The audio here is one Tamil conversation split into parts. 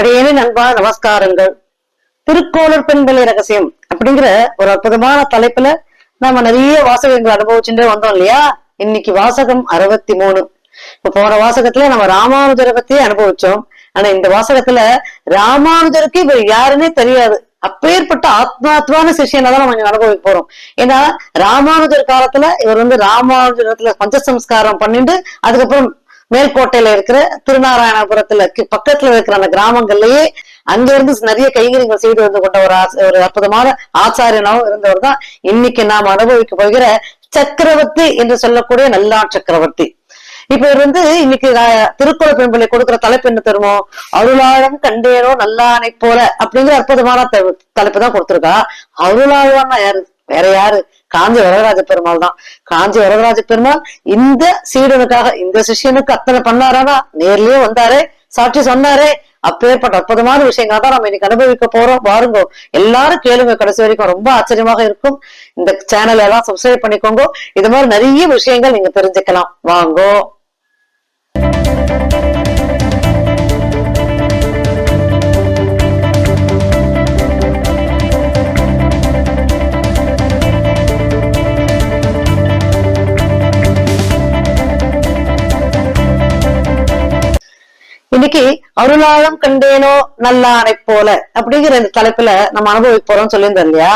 அடியேனின் நண்பா நமஸ்காரங்கள். திருக்கோளர் பெண்களை ரகசியம் அப்படிங்கிற ஒரு அற்புதமான தலைப்புல நாம நிறைய வாசகங்கள் அனுபவிச்சுட்டே வந்தோம் இல்லையா? இன்னைக்கு வாசகம் அறுபத்தி மூணு இப்ப போன வாசகத்துல நம்ம ராமானுஜரை பத்தியே அனுபவிச்சோம். ஆனா இந்த வாசகத்துல ராமானுஜருக்கு இவர் யாருன்னே தெரியாது. அப்பேற்பட்ட ஆத்மாத்மான சிஷியனை தான் நம்ம அனுபவிக்க போறோம். ஏன்னா ராமானுஜர் காலத்துல இவர் வந்து ராமானுஜரத்துல பஞ்சசம்ஸ்காரம் பண்ணிட்டு அதுக்கப்புறம் மேல்கோட்டையில இருக்கிற திருநாராயணபுரத்துல பக்கத்துல இருக்கிற அந்த கிராமங்கள்லயே அங்க இருந்து நிறைய கைங்கரியங்கள் செய்து வந்து கொண்ட ஒரு ஒரு அற்புதமான ஆச்சாரியனாவும் இருந்தவர் தான். இன்னைக்கு நாம் அனுபவிக்க போகிற சக்கரவர்த்தி என்று சொல்லக்கூடிய நல்லான் சக்கரவர்த்தி. இப்ப இவர் வந்து இன்னைக்கு திருக்குறள் பெண்பிள்ளை கொடுக்கிற தலைப்பு என்ன தருமோ அருளாழம் கண்டேனோ நல்லானை போல அப்படிங்கிற அற்புதமான த- தலைப்பு தான் கொடுத்திருக்கா. அருளாழ்வான்னா யாரு? வேற யாரு? காஞ்சி வரதராஜ பெருமாள் தான். காஞ்சி வரதராஜ பெருமாள் இந்த சீடனுக்காக இந்த சிஷியனுக்கு அத்தனை பண்ணாரானா? நேர்லயே வந்தாரே சாட்சி சொன்னாரே. அப்பேற்பட்ட அற்புதமான விஷயங்களை தான் நம்ம இன்னைக்கு அனுபவிக்க போறோம். பாருங்க எல்லாரும் கேளுங்க. கடைசி வரைக்கும் ரொம்ப ஆச்சரியமாக இருக்கும். இந்த சேனல் எல்லாம் சப்ஸ்கிரைப் பண்ணிக்கோங்க. இது மாதிரி நிறைய விஷயங்கள் நீங்க தெரிஞ்சுக்கலாம். வாங்கோ. இன்னைக்கு அருளாளம் கண்டேனோ நல்லானை போல அப்படிங்கிற இந்த தலைப்புல நம்ம அனுபவிக்க போறோம்னு சொல்லியிருந்தோம் இல்லையா?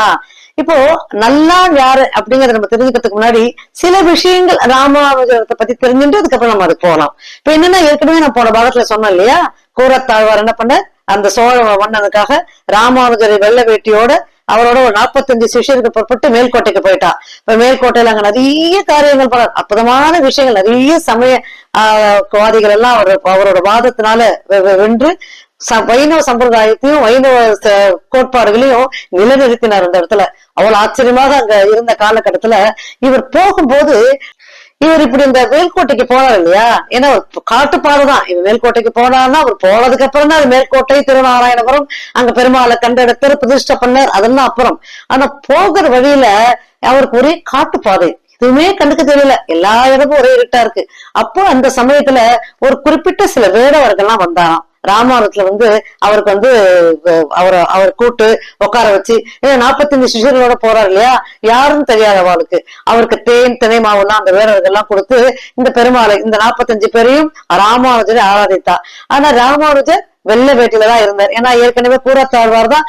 இப்போ நல்லான் யாரு அப்படிங்கறத நம்ம தெரிஞ்சுக்கிறதுக்கு முன்னாடி சில விஷயங்கள் ராமானுஜரத்தை பத்தி தெரிஞ்சுட்டு அதுக்கப்புறம் நம்ம அதுக்கு போகலாம் இப்ப என்னன்னா ஏற்கனவே நான் போன பாகத்துல சொன்னேன் இல்லையா? கூரத்தாழ்வார் என்ன பண்ண அந்த சோழ மன்னனுக்காக ராமானுஜரை வெள்ளை வேட்டியோட அவரோட ஒரு நாற்பத்தஞ்சு சிஷியருக்கு புறப்பட்டு மேல்கோட்டைக்கு போயிட்டான் இப்ப மேல்கோட்டையில அங்க நிறைய காரியங்கள் பண்ண அற்புதமான விஷயங்கள் நிறைய சமய ஆஹ் வாதிகள் எல்லாம் அவர் அவரோட வாதத்தினால வெ- வென்று வைணவ சம்பிரதாயத்தையும் வைணவ கோட்பாடுகளையும் நிலைநிறுத்தினார் அந்த இடத்துல. அவ்வளவு ஆச்சரியமாக அங்க இருந்த காலகட்டத்துல இவர் போகும்போது இவர் இப்படி இந்த மேல்கோட்டைக்கு போனார் இல்லையா? ஏன்னா காட்டுப்பாடுதான் இவர் மேல்கோட்டைக்கு போனார்னா அவர் போனதுக்கு அப்புறம் தான் அது மேல்கோட்டை திருநாராயணபுரம் அங்க பெருமாளை கண்டெடுத்து பிரதிஷ்டை பண்ணார். அதெல்லாம் அப்புறம். ஆனா போகிற வழியில அவருக்கு ஒரே காட்டுப்பாதை. எதுவுமே கண்டுக்க தெரியல. எல்லா இடமும் ஒரே இருட்டா இருக்கு. அப்போ அந்த சமயத்துல ஒரு குறிப்பிட்ட சில வேடவர்கள்லாம் வந்தாராம். ராமாயணத்துல வந்து அவருக்கு வந்து அவர் அவரை அவர் கூட்டு உட்கார வச்சு ஏன்னா நாற்பத்தஞ்சு சிஷியர்களோட போறாரு இல்லையா? யாருன்னு தெரியாத அவளுக்கு. அவருக்கு தேன் திணை மாவுலாம் அந்த வீரர்கள்லாம் கொடுத்து இந்த பெருமாளை இந்த நாற்பத்தஞ்சு பேரையும் ராமானுஜரை ஆராதித்தா ஆனா ராமானுஜர் வெள்ளை வேட்டில தான் இருந்தார். ஏன்னா ஏற்கனவே கூறத்தாழ்வார் தான்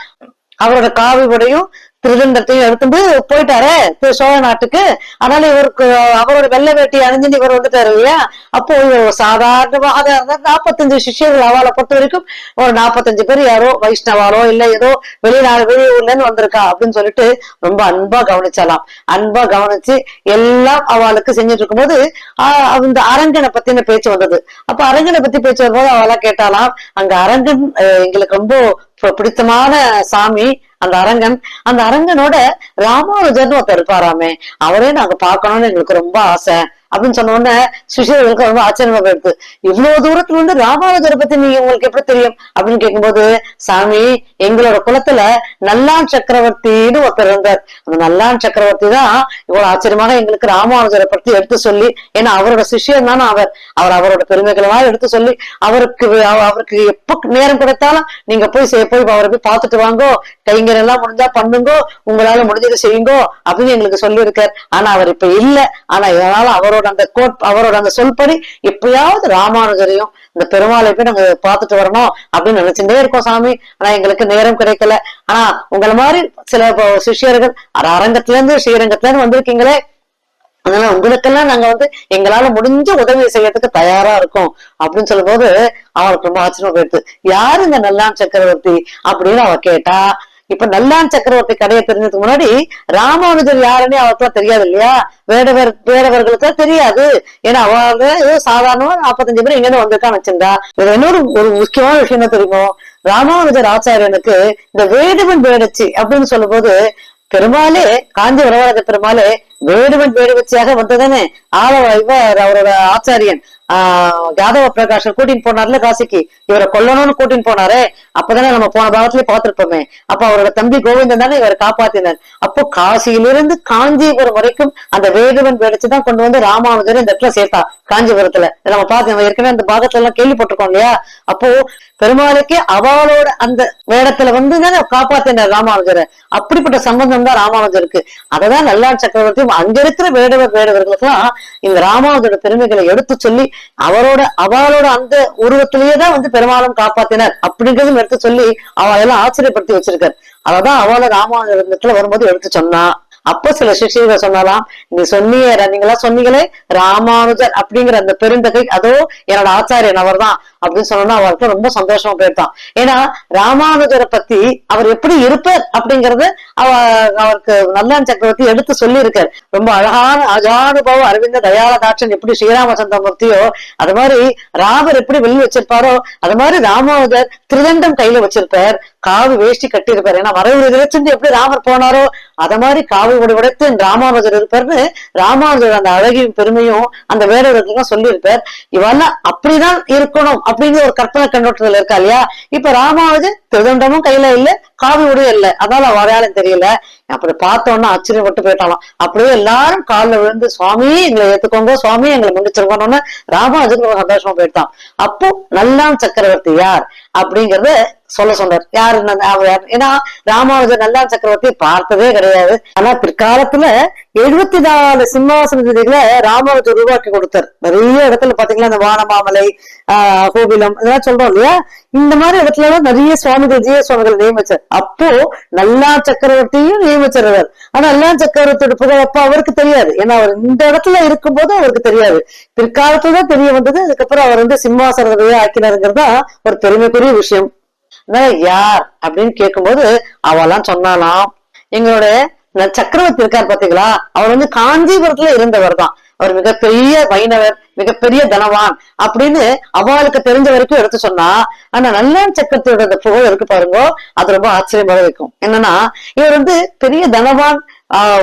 அவரோட காவி உடையும் திருதண்டத்தையும் எடுத்துட்டு போயிட்டாரே சோழ நாட்டுக்கு. அதனால இவருக்கு அவரோட வெள்ளை வேட்டி அணிஞ்சுட்டு இவர் வந்துட்டாரு இல்லையா? அப்போ இவர் சாதாரணமாக இருந்தா நாற்பத்தஞ்சு சிஷ்யர்கள் அவளை பொறுத்த வரைக்கும் ஒரு நாற்பத்தஞ்சு பேர் யாரோ வைஷ்ணவாலோ இல்ல ஏதோ வெளிநாடு வெளியூர்ல இருந்து வந்திருக்கா அப்படின்னு சொல்லிட்டு ரொம்ப அன்பா கவனிச்சலாம். அன்பா கவனிச்சு எல்லாம் அவளுக்கு செஞ்சுட்டு இருக்கும்போது ஆஹ் இந்த அரங்கனை பத்தின பேச்சு வந்தது. அப்ப அரங்கனை பத்தி பேச்சு வரும்போது அவளா கேட்டாலாம் அங்க அரங்கன் அஹ், எங்களுக்கு ரொம்ப பிடித்தமான சாமி அந்த அரங்கன். அந்த அரங்கனோட ராமானுஜர்னு ஒருத்தர் இருப்பாராமே. அவரே நாங்க பார்க்கணும்னு எங்களுக்கு ரொம்ப ஆசை. அப்படின்னு சொன்ன உடனே சுஷியர்களுக்கு ரொம்ப ஆச்சரியமா போயிடுது. இவ்வளவு தூரத்துல இருந்து ராமானுஜரை பத்தி நீங்க உங்களுக்கு எப்படி தெரியும்? அப்படின்னு கேட்கும்போது சாமி எங்களோட குலத்துல நல்லான் சக்கரவர்த்தின்னு ஒருத்தர் இருந்தார். அந்த நல்லான் சக்கரவர்த்தி தான் இவ்வளவு ஆச்சரியமாக எங்களுக்கு ராமானுஜரை பத்தி எடுத்து சொல்லி ஏன்னா அவரோட சிஷியம் தானே அவர். அவர் அவரோட பெருமைகளவா எடுத்து சொல்லி அவருக்கு அவருக்கு எப்ப நேரம் கிடைத்தாலும் நீங்க போய் போய் அவரை போய் பார்த்துட்டு வாங்கோ. கைங்கர் எல்லாம் முடிஞ்சா பண்ணுங்கோ. உங்களால முடிஞ்சதை செய்யுங்கோ அப்படின்னு எங்களுக்கு சொல்லியிருக்கார். ஆனா அவர் இப்ப இல்ல. ஆனா இதனால அவரோட அவரோட அந்த கோட் அவரோட அந்த சொல்படி எப்பயாவது ராமானுஜரையும் இந்த பெருமாளை போய் நாங்க பாத்துட்டு வரணும் அப்படின்னு நினைச்சுட்டே இருக்கோம் சாமி. ஆனா எங்களுக்கு நேரம் கிடைக்கல. ஆனா உங்களை மாதிரி சில சிஷியர்கள் சிஷ்யர்கள் அரங்கத்துல இருந்து ஸ்ரீரங்கத்துல இருந்து வந்திருக்கீங்களே. அதனால உங்களுக்கெல்லாம் நாங்க வந்து எங்களால முடிஞ்ச உதவி செய்யறதுக்கு தயாரா இருக்கோம் அப்படின்னு சொல்லும்போது அவளுக்கு ரொம்ப ஆச்சரியம் போயிடுது. யாரு இந்த நல்லான் சக்கரவர்த்தி அப்படின்னு அவ கேட்டா இப்ப நல்லான் சக்கரவர்த்தி கடையை தெரிஞ்சதுக்கு முன்னாடி ராமானுஜர் யாருன்னே அவருக்குலாம் தெரியாது இல்லையா வேடவர் வேடவர்களுக்கு தெரியாது. ஏன்னா அவங்க ஏதோ சாதாரணமா நாற்பத்தஞ்சு பேர் இங்க வந்திருக்கான்னு வச்சிருந்தா இது இன்னொரு ஒரு முக்கியமான விஷயம் தான் தெரியுமோ? ராமானுஜர் ஆச்சாரியனுக்கு இந்த வேடுவன் வேடச்சி அப்படின்னு சொல்லும்போது பெருமாளே காஞ்சி வரவராஜ பெருமாளே வேடுவன் வேடுவச்சியாக வந்ததுன்னு ஆளவ இவர் அவரோட ஆச்சாரியன் ஆஹ் யாதவ பிரகாஷர் கூட்டின்னு போனார்ல காசிக்கு. இவரை கொல்லணும்னு கூட்டின்னு போனாரு. அப்பதானே நம்ம போன பாவத்திலேயே பார்த்திருப்போமே. அப்ப அவரோட தம்பி கோவிந்தன் தானே இவரை காப்பாத்தினார். அப்போ காசியிலிருந்து காஞ்சிபுரம் வரைக்கும் அந்த வேடுவன் வேடிச்சுதான் கொண்டு வந்து ராமானுஜர் இந்த இடத்துல சேர்த்தா காஞ்சிபுரத்துல. நம்ம பார்த்தோம் ஏற்கனவே அந்த பாகத்துல எல்லாம் கேள்விப்பட்டிருக்கோம் இல்லையா? அப்போ பெருமாளுக்கே அவளோட அந்த வேடத்துல வந்து தானே காப்பாத்தினார் ராமானுஜரை. அப்படிப்பட்ட சம்பந்தம் தான் ராமானுஜருக்கு. அததான் நல்லான் சக்கரவர்த்தி அங்க இருக்கிற வேடவர் வேடவர்களுக்கெல்லாம் இந்த ராமாவதோட பெருமைகளை எடுத்து சொல்லி அவரோட அவளோட அந்த உருவத்திலேயே தான் வந்து பெருமாளும் காப்பாத்தினார் அப்படிங்கறதும் எடுத்து சொல்லி அவளெல்லாம் ஆச்சரியப்படுத்தி வச்சிருக்காரு. அததான் அவளை ராமாவதத்துல வரும்போது எடுத்து சொன்னா. அப்போ சில சிஷியர்கள் சொன்னாலாம் நீ சொன்னீங்க நீங்களா சொன்னீங்களே ராமானுஜர் அப்படிங்கிற அந்த பெருந்தகை அதோ என்னோட ஆச்சாரியன் அவர்தான் அப்படின்னு சொன்னா அவருக்கு ரொம்ப சந்தோஷமா போயிருந்தான் ஏன்னா ராமானுஜரை பத்தி அவர் எப்படி இருப்பார் அப்படிங்கறது அவ அவருக்கு நல்லான் சக்கரவர்த்தி எடுத்து சொல்லி இருக்காரு ரொம்ப அழகான அஜானுபவ அரவிந்த தயாளதாட்சன் எப்படி ஸ்ரீராமச்சந்திரமூர்த்தியோ அது மாதிரி ராமர் எப்படி வெளியே வச்சிருப்பாரோ அது மாதிரி ராமானுஜர் திருதண்டம் கையில வச்சிருப்பார். காவு வேஷ்டி கட்டியிருப்பார் ஏன்னா மறைவு விளைச்சுட்டு எப்படி ராமர் போனாரோ அத மாதிரி காவு உடை உடைத்து ராமானுஜர் இருப்பார்னு ராமானுஜர் அந்த அழகியும் பெருமையும் அந்த வேடவர்களுக்கு சொல்லியிருப்பார். இவெல்லாம் அப்படிதான் இருக்கணும் அப்படிங்கிற ஒரு கற்பனை கண்ணோட்டத்துல இருக்கா இல்லையா? இப்ப ராமானுஜர் திருதண்டமும் கையில இல்ல காவி உடைய இல்ல. அதனால அடையாளம் தெரியல. அப்படி பார்த்தோம்னா ஆச்சரியப்பட்டு போயிட்டாலாம் அப்படியே எல்லாரும் காலில் விழுந்து சுவாமி எங்களை ஏத்துக்கோங்க சுவாமி எங்களை முன்னிச்சிருக்கணும்னு ராமானுஜருக்கு ஒரு சந்தோஷமா போயிட்டான். அப்போ நல்லான் சக்கரவர்த்தி யார்? அப்படிங்கறத சொல்ல சொன்னார். யாரு அவர் ஏன்னா ராமானுஜர் நல்லான் சக்கரவர்த்தி பார்த்ததே கிடையாது. ஆனா பிற்காலத்துல எழுபத்தி நாலு சிம்மாசன விதிகளை ராமானுஜர் உருவாக்கி கொடுத்தார். நிறைய இடத்துல பாத்தீங்கன்னா இந்த வானமாமலை ஆஹ் கோபிலம் இதெல்லாம் சொல்றோம் இல்லையா? இந்த மாதிரி இடத்துல எல்லாம் நிறைய சுவாமிகள் ஜீவ சுவாமிகள் நியமிச்சார். அப்போ நல்லா சக்கரவர்த்தியும் நியமிச்சார் அவர். ஆனா நல்லா சக்கரவர்த்தியோட புகழ் அப்ப அவருக்கு தெரியாது. ஏன்னா அவர் இந்த இடத்துல இருக்கும்போது அவருக்கு தெரியாது. பிற்காலத்துல தான் தெரிய வந்தது. அதுக்கப்புறம் அவர் வந்து சிம்மாசனத்தையே ஆக்கினாருங்கிறதா ஒரு பெருமைக்குரிய விஷயம். யார் அப்படின்னு கேட்கும்போது அவெல்லாம் சொன்னாலாம். எங்களோட சக்கரவர்த்தி இருக்கார் பாத்தீங்களா? அவர் வந்து காஞ்சிபுரத்துல இருந்தவர் தான். அவர் மிகப்பெரிய வைணவர் மிகப்பெரிய தனவான் அப்படின்னு அவளுக்கு தெரிஞ்ச வரைக்கும் எடுத்து சொன்னா ஆனா நல்ல சக்கரத்தோட அந்த புகழ் இருக்கு பாருங்க அது ரொம்ப ஆச்சரியமாக இருக்கும். என்னன்னா இவர் வந்து பெரிய தனவான்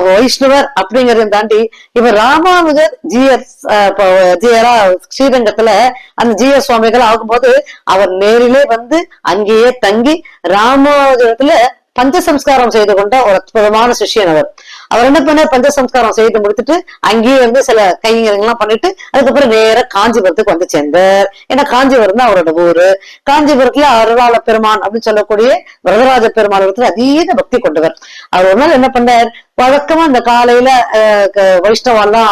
வைஷ்ணவர் அப்படிங்கறத தாண்டி இவர் ராமானுஜர் ஜியர் ஜியரா ஸ்ரீரங்கத்துல அந்த ஜிய சுவாமிகள் ஆகும்போது அவர் நேரிலே வந்து அங்கேயே தங்கி ராமானுஜரத்துல பஞ்சசம்ஸ்காரம் செய்து கொண்ட ஒரு அற்புதமான சிஷ்யன் அவர். அவர் என்ன பண்ண பஞ்சசம்ஸ்காரம் செய்து முடித்துட்டு அங்கேயே இருந்து சில கைங்கரியங்கள்லாம் பண்ணிட்டு அதுக்கப்புறம் நேர காஞ்சிபுரத்துக்கு வந்து சேர்ந்தார். ஏன்னா காஞ்சிபுரம் தான் அவரோட ஊரு. காஞ்சிபுரத்துல அருளாள பெருமான் அப்படின்னு சொல்லக்கூடிய வரதராஜ பெருமாள் இடத்துல அதீத பக்தி கொண்டவர். அவர் ஒரு நாள் என்ன பண்ணார்? வழக்கமா இந்த காலையில க- வைஷ்ணவெல்லாம்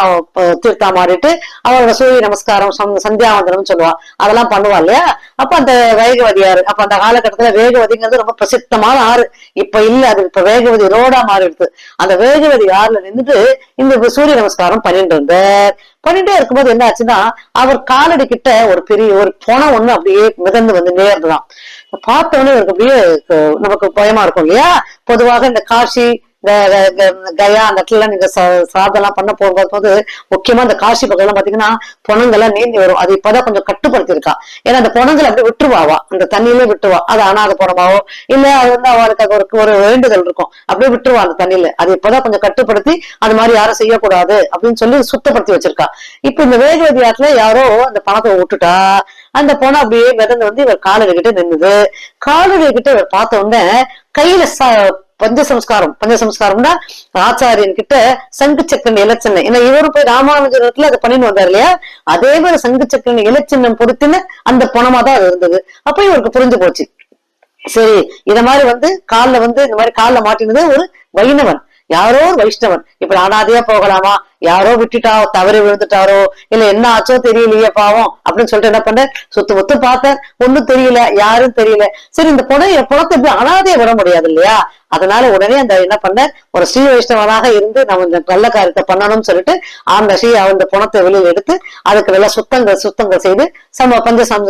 தீர்த்தா மாறிட்டு அவரோட சூரிய நமஸ்காரம் சந்தியாவந்தனம் சொல்லுவா. அதெல்லாம் பண்ணுவா இல்லையா? அப்ப அந்த வேகவதியாரு அப்ப அந்த காலகட்டத்துல வேகவதிங்கிறது ரொம்ப பிரசித்தமான ஆறு. இப்ப இல்ல அது இப்ப வேகவதி ரோடா மாறிடுது. அந்த வேகவதி ஆறுல நின்றுட்டு இந்த சூரிய நமஸ்காரம் பண்ணிட்டு இருந்தார் பண்ணிட்டே இருக்கும்போது என்ன ஆச்சுன்னா அவர் காலடி கிட்ட ஒரு பெரிய ஒரு பொணம் ஒண்ணு அப்படியே மிதந்து வந்து நேர்ந்துதான். பார்த்த உடனே இவருக்கு அப்படியே நமக்கு பயமா இருக்கும் இல்லையா? பொதுவாக இந்த காஷி கயா அந்த இடத்துல நீங்க ச- சாதெல்லாம் பண்ண போகும்போது முக்கியமா அந்த காசி பக்கம் எல்லாம் பாத்தீங்கன்னா பொணங்கள்லாம் நீந்தி வரும். அது இப்பதான் கொஞ்சம் கட்டுப்படுத்திருக்கா ஏன்னா அந்த புனங்களை அப்படியே விட்டுருவாவா? அந்த தண்ணியிலே விட்டுருவா. அது அனாத புறமாவோ இல்ல அது வந்து அவளுக்கு ஒரு ஒரு வேண்டுதல் இருக்கும். அப்படியே விட்டுருவா அந்த தண்ணியில. அது இப்பதான் கொஞ்சம் கட்டுப்படுத்தி அது மாதிரி யாரும் செய்யக்கூடாது அப்படின்னு சொல்லி சுத்தப்படுத்தி வச்சிருக்கா. இப்ப இந்த வேகவதி ஆத்துல யாரோ அந்த பணத்தை விட்டுட்டா அந்த பொணம் அப்படியே மிதந்து வந்து இவர் காலடி கிட்ட நின்னுது. காலடி கிட்ட இவர் பார்த்த உடனே கையில பஞ்ச சம்ஸ்காரம் பஞ்ச சம்ஸ்காரம்னா ஆச்சாரியன் கிட்ட சங்கு சக்கரன் இலச்சின்னம் ஏன்னா இவரு போய் ராமானுஜரத்துல அதை பண்ணிட்டு வந்தார் இல்லையா? அதே மாதிரி சங்கு சக்கரன் இலச்சின்னம் பொறுத்துன்னு அந்த பணமா தான் அது இருந்தது. அப்ப இவருக்கு புரிஞ்சு போச்சு. சரி இத மாதிரி வந்து கால்ல வந்து இந்த மாதிரி கால்ல மாட்டினது ஒரு வைணவன். யாரோ ஒரு வைஷ்ணவன். இப்ப அனாதையா போகலாமா? யாரோ விட்டுட்டா தவறி விழுந்துட்டாரோ இல்ல என்ன ஆச்சோ தெரியலையே பாவம் அப்படின்னு சொல்லிட்டு என்ன பண்ண? சுத்து முத்து பார்த்தேன். ஒண்ணும் தெரியல யாரும் தெரியல. சரி இந்த பொண்ணை என் பணத்தை எப்படி அனாதையை விட முடியாது இல்லையா? அதனால உடனே அந்த என்ன பண்ண? ஒரு ஸ்ரீ வைஷ்ணவனாக இருந்து நம்ம இந்த நல்ல காரியத்தை பண்ணணும்னு சொல்லிட்டு அந்த ஸ்ரீ அந்த புணத்தை வெளியில எடுத்து அதுக்கு நல்லா சுத்தங்கள் சுத்தங்கள் செய்து சம பஞ்சசம்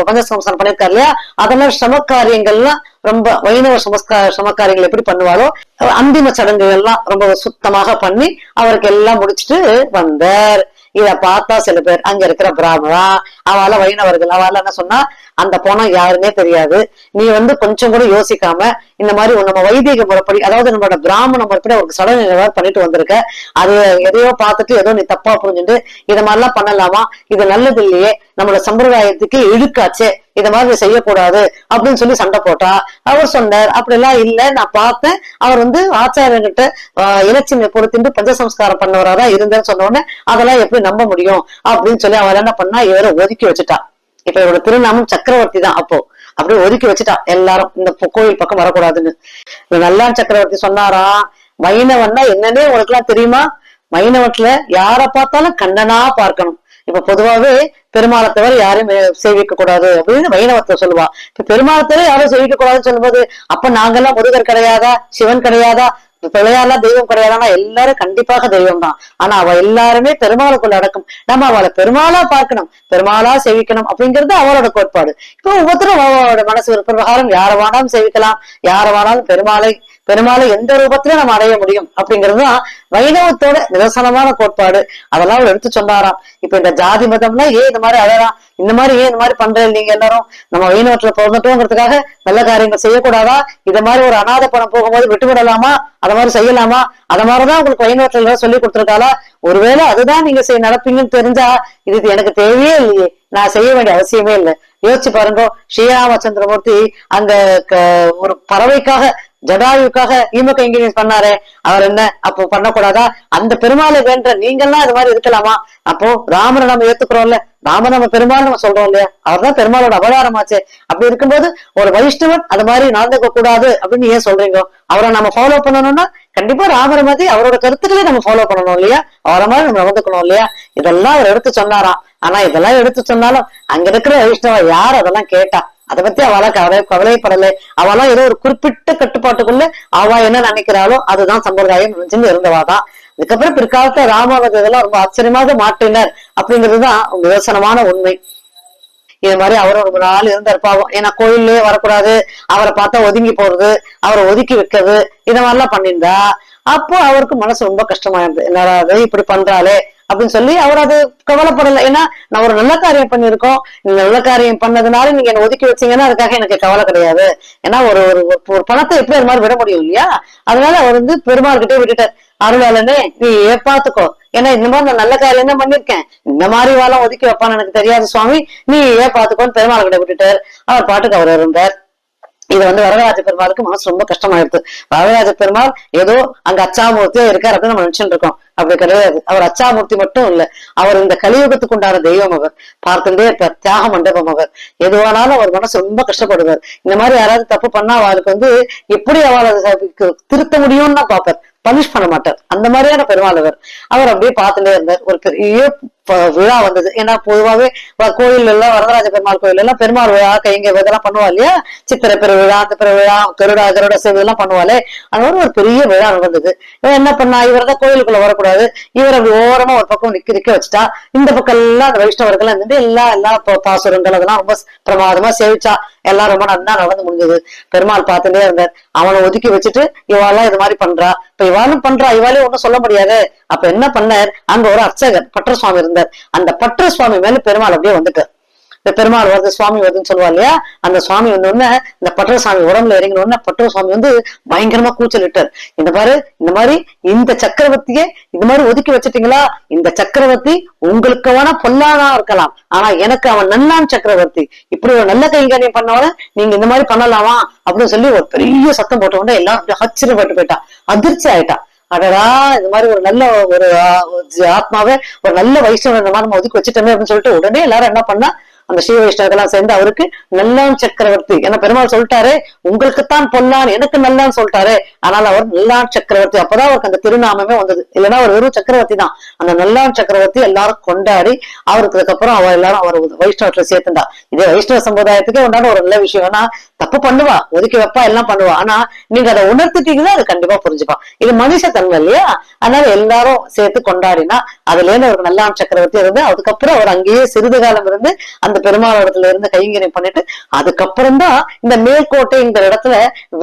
பஞ்சசம்சாரம் பண்ணியிருக்காரு இல்லையா? அதெல்லாம் சமக்காரியங்கள்லாம் ரொம்ப வைணவ சமஸ்கா சமக்காரியங்கள் எப்படி பண்ணுவாரோ அந்திம சடங்குகள்லாம் ரொம்ப சுத்தமாக பண்ணி அவருக்கு எல்லாம் முடிச்சுட்டு வந்தார். இத பார்த்தா சில பேர் அங்க இருக்கிற பிராமணா அவள வைணவர்கள் அவள என்ன சொன்னா அந்த பணம் யாருமே தெரியாது. நீ வந்து கொஞ்சம் கூட யோசிக்காம இந்த மாதிரி நம்ம வைதிக முறைப்படி அதாவது நம்மளோட பிராமண முறைப்படி அவருக்கு சடங்கு நிகழ்வு பண்ணிட்டு வந்திருக்க. அது எதையோ பார்த்துட்டு ஏதோ நீ தப்பா புரிஞ்சுட்டு இத மாதிரிலாம் பண்ணலாமா? இது நல்லது இல்லையே. நம்மளோட சம்பிரதாயத்துக்கு இழுக்காச்சே. இத மாதிரி செய்யக்கூடாது அப்படின்னு சொல்லி சண்டை போட்டா அவர் சொன்னார் அப்படிலாம் இல்ல நான் பார்த்தேன். அவர் வந்து ஆச்சாரியர்கிட்ட இலச்சினை பொறுத்திட்டு பஞ்சசம்ஸ்காரம் பண்ணவரா தான் இருந்தேன்னு சொன்ன உடனே அதெல்லாம் எப்படி நம்ப முடியும்? அப்படின்னு சொல்லி அவர் என்ன பண்ணா இவரை ஒதுக்கி வச்சுட்டா. இப்ப இவரோட திருநாமம் சக்கரவர்த்தி தான் அப்போ. அப்படியே ஒதுக்கி வச்சுட்டா எல்லாரும். இந்த கோயில் பக்கம் வரக்கூடாதுன்னு. நல்லா சக்கரவர்த்தி சொன்னாரா? வைணவன்னா என்னன்னே உங்களுக்கு எல்லாம் தெரியுமா? வைணவத்துல யார பார்த்தாலும் கண்ணனா பார்க்கணும். இப்ப பொதுவாவே பெருமாளை தவிர யாரும் சேவிக்க கூடாது அப்படின்னு வைணவத்தை சொல்லுவா. இப்ப பெருமாளை தவிர யாரும் சேவிக்க கூடாதுன்னு சொல்லும்போது அப்ப நாங்கெல்லாம் முருகர் கிடையாதா சிவன் கிடையாதா பிள்ளையாரெல்லாம் தெய்வம் கிடையாதுன்னா எல்லாரும் கண்டிப்பாக தெய்வம் தான் ஆனா அவ எல்லாருமே பெருமாளுக்குள்ள அடக்கும். நம்ம அவளை பெருமாளா பார்க்கணும். பெருமாளா சேவிக்கணும் அப்படிங்கிறது அவளோட கோட்பாடு. இப்போ ஒவ்வொருத்தரும் அவளோட மனசு விருப்ப பிரகாரம் யார வேணாலும் சேவிக்கலாம். யார வேணாலும் பெருமாளை பெருமாளை எந்த ரூபத்திலும் நம்ம அடைய முடியும்? அப்படிங்கிறது தான் வைணவத்தோட நிதர்சனமான கோட்பாடு. அதெல்லாம் அவர் எடுத்து சொன்னாராம். இப்ப இந்த ஜாதி மதம்னா ஏன் இந்த மாதிரி அழறாம் இந்த மாதிரி ஏன் இந்த மாதிரி பண்றேன்? நீங்க எல்லாரும் நம்ம வைணவத்துல பிறந்துட்டோங்கிறதுக்காக நல்ல காரியங்கள் செய்யக்கூடாதா? இத மாதிரி ஒரு அனாதை பணம் போகும்போது விட்டு விடலாமா அத மாதிரி செய்யலாமா? அத மாதிரிதான் உங்களுக்கு வைணவத்துல சொல்லி கொடுத்துருக்காளா ஒருவேளை அதுதான் நீங்க செய்ய நடப்பீங்கன்னு தெரிஞ்சா இது எனக்கு தேவையே இல்லையே. நான் செய்ய வேண்டிய அவசியமே இல்லை. யோசிச்சு பாருங்க. ஸ்ரீராமச்சந்திரமூர்த்தி அங்க க- ஒரு பறவைக்காக ஜடாயுக்காக திமுக இன்ஜினியர் பண்ணாரே அவர் என்ன? அப்போ பண்ணக்கூடாதா? அந்த பெருமாளை வேண்ட நீங்கெல்லாம் இது மாதிரி இருக்கலாமா? அப்போ ராமரை நம்ம ஏத்துக்கிறோம்ல. ராம நம்ம பெருமாள் நம்ம சொல்றோம் இல்லையா? அவர்தான் பெருமாளோட அவதாரமாச்சு. அப்படி இருக்கும்போது ஒரு வைஷ்ணவன் அது மாதிரி நடந்துக்க கூடாது அப்படின்னு ஏன் சொல்றீங்க? அவரை நம்ம ஃபாலோ பண்ணணும்னா கண்டிப்பா ராமரை மாதிரி அவரோட கருத்துக்களை நம்ம ஃபாலோ பண்ணணும் இல்லையா? அவரை மாதிரி நம்ம நடந்துக்கணும் இல்லையா? இதெல்லாம் அவர் எடுத்து சொன்னாராம். ஆனா இதெல்லாம் எடுத்து சொன்னாலும் அங்க இருக்கிற வைஷ்ணவ யார் அதெல்லாம் கேட்டா? அதை பத்தி அவளா கவலை கவலைப்படலை அவளா ஏதோ ஒரு குறிப்பிட்ட கட்டுப்பாட்டுக்குள்ள அவ என்ன நினைக்கிறாளோ அதுதான் சம்பிரதாயம் நினைச்சுன்னு இருந்தவாதான் அதுக்கப்புறம் பிற்காலத்துல ராமாவது இதெல்லாம் ரொம்ப ஆச்சரியமாக மாற்றினர். அப்படிங்கிறதுதான் விவசனமான உண்மை. இது மாதிரி அவர் ஒரு நாள் இருந்தார் பாவம். ஏன்னா கோயிலே வரக்கூடாது. அவரை பார்த்தா ஒதுங்கி போறது அவரை ஒதுக்கி வைக்கிறது இத மாதிரிலாம் பண்ணியிருந்தா அப்போ அவருக்கு மனசு ரொம்ப கஷ்டமா இருந்தது என்னடா இப்படி பண்றாளே? அப்படின்னு சொல்லி அவர் அது கவலைப்படலை. ஏன்னா நான் ஒரு நல்ல காரியம் பண்ணிருக்கோம் நீங்க நல்ல காரியம் பண்ணதுனால நீங்க என்ன ஒதுக்கி வச்சீங்கன்னா அதுக்காக எனக்கு கவலை கிடையாது. ஏன்னா ஒரு ஒரு ஒரு பணத்தை எப்படி அது மாதிரி விட முடியும் இல்லையா? அதனால அவர் வந்து பெருமாள்கிட்டே விட்டுட்டார். அருளாளனே நீ ஏ பாத்துக்கோ. ஏன்னா இந்த மாதிரி நான் நல்ல காரியம் தான் பண்ணிருக்கேன் இந்த மாதிரி வாழம் ஒதுக்கி வைப்பான்னு எனக்கு தெரியாது சுவாமி. நீ ஏன் பாத்துக்கோன்னு பெருமாள் கிட்ட விட்டுட்டார். அவர் பாட்டுக்கு அவர் இருந்தார். இது வந்து வரதராஜ பெருமாளுக்கு மனசு ரொம்ப கஷ்டமாயிடுது. வரதராஜ பெருமாள் ஏதோ அங்க அச்சாமூர்த்தியா இருக்காரு அப்படின்னு நம்ம நினைச்சுட்டு இருக்கோம். அப்படி கிடையாது. அவர் அச்சாமூர்த்தி மட்டும் இல்ல. அவர் இந்த கலியுகத்துக்கு உண்டான தெய்வம் அவர். பார்த்துட்டே இருப்பார். தியாக மண்டபம் அவர். எதுவானாலும் அவர் மனசு ரொம்ப கஷ்டப்படுவார். இந்த மாதிரி யாராவது தப்பு பண்ணா அவளுக்கு வந்து எப்படி அவளை திருத்த முடியும்னு தான் பார்ப்பார். பனிஷ் பண்ண மாட்டார். அந்த மாதிரியான பெருமாள் அவர். அவர் அப்படியே பார்த்துட்டே இருந்தார். ஒரு பெரிய விழா வந்தது. ஏன்னா பொதுவாகவே கோயில் எல்லாம் வரதராஜ பெருமாள் கோயில் எல்லாம் பெருமாள் விழா கைங்க இதெல்லாம் பண்ணுவா இல்லையா? சித்திரை பெருவிழா அந்த பெருவிழா கருடா கருட சேவை எல்லாம் பண்ணுவாளே அது ஒரு பெரிய விழா நடந்தது. என்ன பண்ணா? இவர் தான் கோயிலுக்குள்ள வரக்கூடாது. இவர் அப்படி ஓரமா ஒரு பக்கம் நிக்க நிக்க வச்சுட்டா இந்த பக்கம் எல்லாம் அந்த வைஷ்ணவர்கள் இருந்துட்டு எல்லா எல்லா பாசுரங்கள் அதெல்லாம் ரொம்ப பிரமாதமா சேவிச்சா எல்லாம் ரொம்ப நல்லா நடந்து முடிஞ்சது. பெருமாள் பார்த்துட்டே இருந்தார். அவனை ஒதுக்கி வச்சுட்டு இவாளெல்லாம் இது மாதிரி பண்றா. இப்ப இவாளும் பண்றா. இவாளே ஒண்ணும் சொல்ல முடியாது. அப்ப என்ன பண்ணார்? அங்க ஒரு அர்ச்சகர் பற்ற சுவாமி இருந்தார். அந்த பற்ற சுவாமி மேல பெருமாள் அப்படியே வந்துட்டார். இந்த பெருமாள் வருது சுவாமி வருதுன்னு சொல்லுவா இல்லையா? அந்த சுவாமி வந்த உடனே இந்த பட்டர சுவாமி உடம்புல இறங்கின உடனே பற்ற சுவாமி வந்து பயங்கரமா கூச்சல் இட்டார். இந்த மாதிரி இந்த மாதிரி இந்த சக்கரவர்த்தியை இந்த மாதிரி ஒதுக்கி வச்சிட்டீங்களா? இந்த சக்கரவர்த்தி உங்களுக்கு வேணா பொல்லாதான் இருக்கலாம். ஆனா எனக்கு அவன் நல்லான் சக்கரவர்த்தி. இப்படி ஒரு நல்ல கைங்கரியம் பண்ணவன நீங்க இந்த மாதிரி பண்ணலாமா? அப்படின்னு சொல்லி ஒரு பெரிய சத்தம் போட்ட உடனே எல்லாரும் ஆச்சரியப்பட்டு போயிட்டா. அதிர்ச்சி ஆயிட்டா. அடடா இந்த மாதிரி ஒரு நல்ல ஒரு ஆத்மாவை ஒரு ஆத்மாவே ஒரு நல்ல வயசு இந்த மாதிரி நம்ம ஒதுக்கி வச்சுட்டோமே அப்படின்னு சொல்லிட்டு உடனே எல்லாரும் என்ன பண்ணா அந்த ஸ்ரீ வைஷ்ணவர்கள்லாம் சேர்ந்து அவருக்கு நல்லான் சக்கரவர்த்தி. ஏன்னா பெருமாள் சொல்லிட்டாரு உங்களுக்குத்தான் பொல்லான் எனக்கு நல்லான்னு சொல்லிட்டாரு. ஆனால் அவர் நல்லான் சக்கரவர்த்தி. அப்பதான் அவருக்கு அந்த திருநாமமே வந்தது. இல்லைன்னா அவர் வெறும் சக்கரவர்த்தி தான். அந்த நல்லான் சக்கரவர்த்தி எல்லாரும் கொண்டாடி அவருக்கு அப்புறம் அவர் எல்லாரும் அவர் வைஷ்ணவத்துல சேர்த்துண்டா இதே வைஷ்ணவ சமுதாயத்துக்கே உண்டான ஒரு நல்ல விஷயம் ஏன்னா தப்பு பண்ணுவா ஒதுக்கி வைப்பா எல்லாம் பண்ணுவா. ஆனா நீங்க அதை உணர்த்திட்டீங்கன்னா அது கண்டிப்பா புரிஞ்சுப்பா. இது மனுஷ தன்மை இல்லையா? அதனால எல்லாரும் சேர்த்து கொண்டாடினா அதுல இருந்து அவருக்கு நல்லான் சக்கரவர்த்தி இருந்து அதுக்கப்புறம் அவர் அங்கேயே சிறிது காலம் இருந்து அந்த பெருமாள் இடத்துல இருந்து கைங்கரியம் பண்ணிட்டு அதுக்கப்புறம் தான் இந்த மேல்கோட்டைங்கிற இடத்துல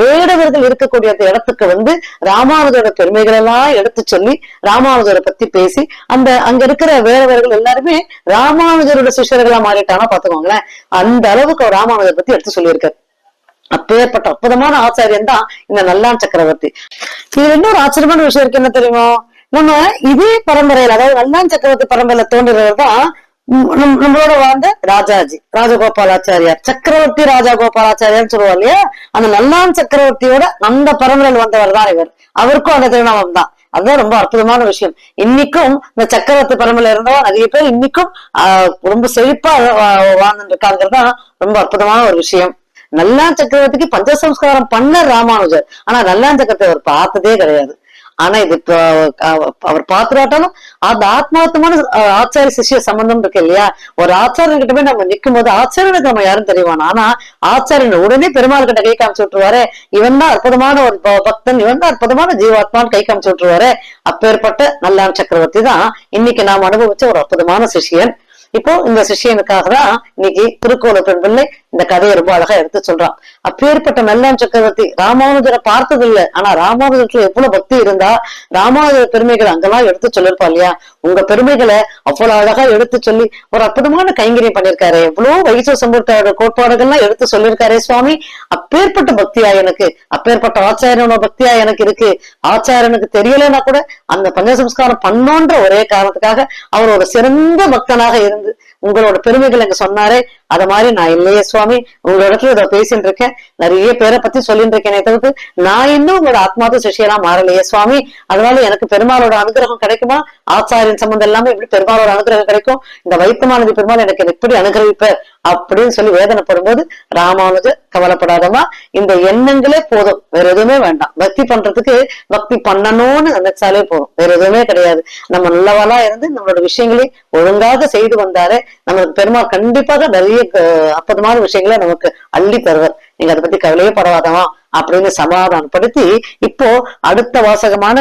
வேடவர்கள் இருக்கக்கூடிய அந்த இடத்துக்கு வந்து ராமானுஜரோட பெருமைகள் எல்லாம் எடுத்து சொல்லி ராமானுஜரை பத்தி பேசி அந்த அங்க இருக்கிற வேடவர்கள் எல்லாருமே ராமானுஜரோட சிஷ்யர்களா மாறிட்டானா பாத்துக்கோங்களேன் அந்த அளவுக்கு அவர் ராமானுஜரை பத்தி எடுத்து சொல்லியிருக்காரு. அப்பேற்பட்ட அற்புதமான ஆச்சாரியன் தான் இந்த நல்லான் சக்கரவர்த்தி. இது இன்னொரு ஆச்சரியமான விஷயம் இருக்கு என்ன தெரியுமோ? நம்ம இதே பரம்பரையில அதாவது நல்லான் சக்கரவர்த்தி பரம்பரையில தோன்றுறவர் தான் நம்மளோட வாழ்ந்த ராஜாஜி ராஜகோபாலாச்சாரியார். சக்கரவர்த்தி ராஜகோபாலாச்சாரியார் சொல்லுவோம் இல்லையா? அந்த நல்லான் சக்கரவர்த்தியோட அந்த பரம்பரையில் வந்தவர் தான் இவர். அவருக்கும் அந்த திருநாமம் தான். அதுதான் ரொம்ப அற்புதமான விஷயம். இன்னைக்கும் இந்த சக்கரவர்த்தி பரம்பரையில இருந்தவங்க நிறைய பேர் இன்னைக்கும் ஆஹ், ரொம்ப செழிப்பா வா- வாழ்ந்துட்டு இருக்காங்கிறது தான் ரொம்ப அற்புதமான ஒரு விஷயம். நல்லான் சக்கரவர்த்திக்கு பஞ்சசம்ஸ்காரம் பண்ண ராமானுஜர். ஆனா நல்லான் சக்கரத்தை அவர் பார்த்ததே கிடையாது. ஆனா இது அவர் பாத்துராட்டாலும் அந்த ஆத்மார்த்தமான ஆச்சாரிய சிஷ்ய சம்பந்தம் இருக்கு இல்லையா? ஒரு ஆச்சாரியன் கிட்ட போய் நம்ம நிற்கும் போது ஆச்சாரியனுக்கு நம்ம யாரும் தெரியுவானா ஆனா ஆச்சாரியன் உடனே பெருமாள் கிட்ட கை காமிச்சு விட்டுருவாரு. இவன் தான் அற்புதமான ஒரு ப- பக்தன். இவன் தான் அற்புதமான ஜீவாத்மான்னு கை காமிச்சு விட்டுருவாரு. அப்பேற்பட்ட நல்லான் சக்கரவர்த்தி தான் இன்னைக்கு நாம் அனுபவிச்ச ஒரு அற்புதமான சிஷ்யன். இப்போ இந்த சிஷ்யனுக்காக தான் இன்னைக்கு திருக்கோல பெண் பிள்ளை இந்த கதையை ரொம்ப அழகா எடுத்து சொல்றான். அப்பேற்பட்ட நல்லான் சக்கரவர்த்தி ராமானுஜரை பார்த்தது இல்ல ஆனா ராமானுஜத்துல எவ்வளவு பக்தி இருந்தா ராமானுஜர் பெருமைகளை அங்கெல்லாம் எடுத்து சொல்லிருப்பா இல்லையா? உங்க பெருமைகளை அவ்வளவு அழகா எடுத்து சொல்லி ஒரு அற்புதமான கைங்கரியம் பண்ணிருக்காரு எவ்வளவு வைசவ சம்பவத்தோட கோட்பாடுகள்லாம் எடுத்து சொல்லியிருக்காரே சுவாமி. அப்பேற்பட்ட பக்தியா எனக்கு அப்பேற்பட்ட ஆச்சாரியனோட பக்தியா எனக்கு இருக்கு. ஆச்சாரியனுக்கு தெரியலன்னா கூட அந்த பஞ்சசம்ஸ்காரம் பண்ணோன்ற ஒரே காரணத்துக்காக அவர் ஒரு சிறந்த பக்தனாக இருந்து உங்களோட பெருமைகள் எங்க சொன்னாரே அத மாதிரி நான் இல்லையே சுவாமி. உங்களோட இடத்துல இதை பேசிட்டு இருக்கேன். நிறைய பேரை பத்தி சொல்லிட்டு இருக்கேனே தவிர்த்து நான் இன்னும் உங்களோட ஆத்மாத சிஷியெல்லாம் மாறலையே சுவாமி. அதனால எனக்கு பெருமாளோட அனுகிரகம் கிடைக்குமா? ஆச்சாரியன் சம்பந்தம் எல்லாமே எப்படி பெருமாளோட அனுகிரகம் கிடைக்கும்? இந்த வைத்தமானது பெருமாள் எனக்கு எப்படி அனுகிரகிப்பார்? அப்படின்னு சொல்லி வேதனைப்படும் போது ராமானுஜ கவலைப்படாதமா இந்த எண்ணங்களே போதும். வேற எதுவுமே வேண்டாம். பக்தி பண்றதுக்கு பக்தி பண்ணணும்னு நினைச்சாலே போதும். வேற எதுவுமே கிடையாது. நம்ம நல்லவளா இருந்து நம்மளோட விஷயங்களை ஒழுங்காக செய்து வந்தாலே நமக்கு பெருமாள் கண்டிப்பாக நிறைய அப்பதமான விஷயங்களை நமக்கு அள்ளி தருவார். நீங்க அதை பத்தி கவலையே படாதவா அப்படின்னு சமாதானப்படுத்தி இப்போ அடுத்த வாசகமான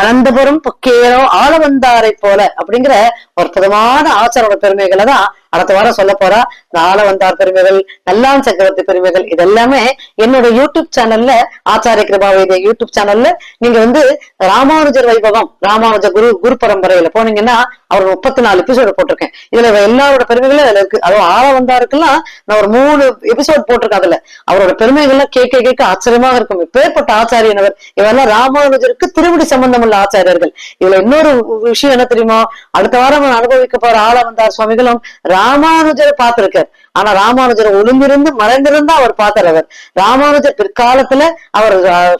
அனந்தபுரம் பொக்கேரோ ஆள வந்தாரை போல அப்படிங்கிற ஒரு புதமான ஆச்சாரோட பெருமைகளை தான் அடுத்த வாரம் சொல்ல போறா. இந்த வந்தார் பெருமைகள் நல்லான் சக்கரவர்த்தி பெருமைகள் இதெல்லாமே என்னோட யூடியூப் சேனல்ல ஆச்சாரிய கிருபாவேதிய யூடியூப் சேனல்ல நீங்க வந்து ராமானுஜர் வைபவம் ராமானுஜ குரு குரு பரம்பரையில போனீங்கன்னா அவர் முப்பத்தி நாலு எபிசோடு போட்டிருக்கேன். இதுல எல்லாரோட பெருமைகளும் அதுல இருக்கு. அதுவும் ஆளவந்தாருக்கெல்லாம் நான் ஒரு மூணு எபிசோட் போட்டிருக்கேன் அதுல. அவரோட பெருமைகள்லாம் கேட்க கேட்க ஆச்சரியமாக இருக்கும். இப்பேற்பட்ட ஆச்சாரியனவர் இவெல்லாம் இவரெல்லாம் ராமானுஜருக்கு திருவிடி சம்பந்தம் உள்ள ஆச்சாரியர்கள். இதுல இன்னொரு விஷயம் என்ன தெரியுமா? அடுத்த வாரம் அனுபவிக்க போற ஆள வந்தார் சுவாமிகளும் ராமானுஜரை பார்த்திருக்கார். ஆனா ராமானுஜர் ஒளிந்திருந்து மறைந்திருந்தா அவர் பார்த்தார் அவர். ராமானுஜர் பிற்காலத்துல அவர்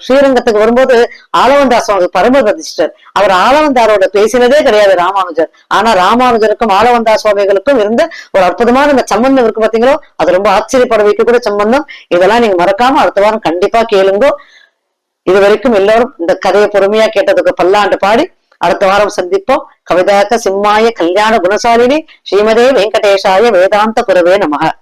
ஸ்ரீரங்கத்துக்கு வரும்போது ஆலவந்தாஸ் அவருக்கு பரம பிரதிஷ்டர். அவர் ஆலவந்தாரோட பேசினதே கிடையாது ராமானுஜர். ஆனா ராமானுஜருக்கும் ஆலவந்தா சுவாமிகளுக்கும் இருந்த ஒரு அற்புதமான இந்த சம்பந்தம் இருக்கு பாத்தீங்களோ? அது ரொம்ப ஆச்சரியப்பட வைக்கக்கூடிய சம்பந்தம். இதெல்லாம் நீங்க மறக்காம அடுத்த வாரம் கண்டிப்பா கேளுங்கோ. இது வரைக்கும் எல்லாரும் இந்த கதையை பொறுமையா கேட்டதுக்கு பல்லாண்டு பாடி அடுத்த வாரம் சந்திப்போம் கவிதாக்க சிம்மாய கல்யாண குணசாலினி ஸ்ரீமதே வெங்கடேஷாய வேதாந்த குரவே நமக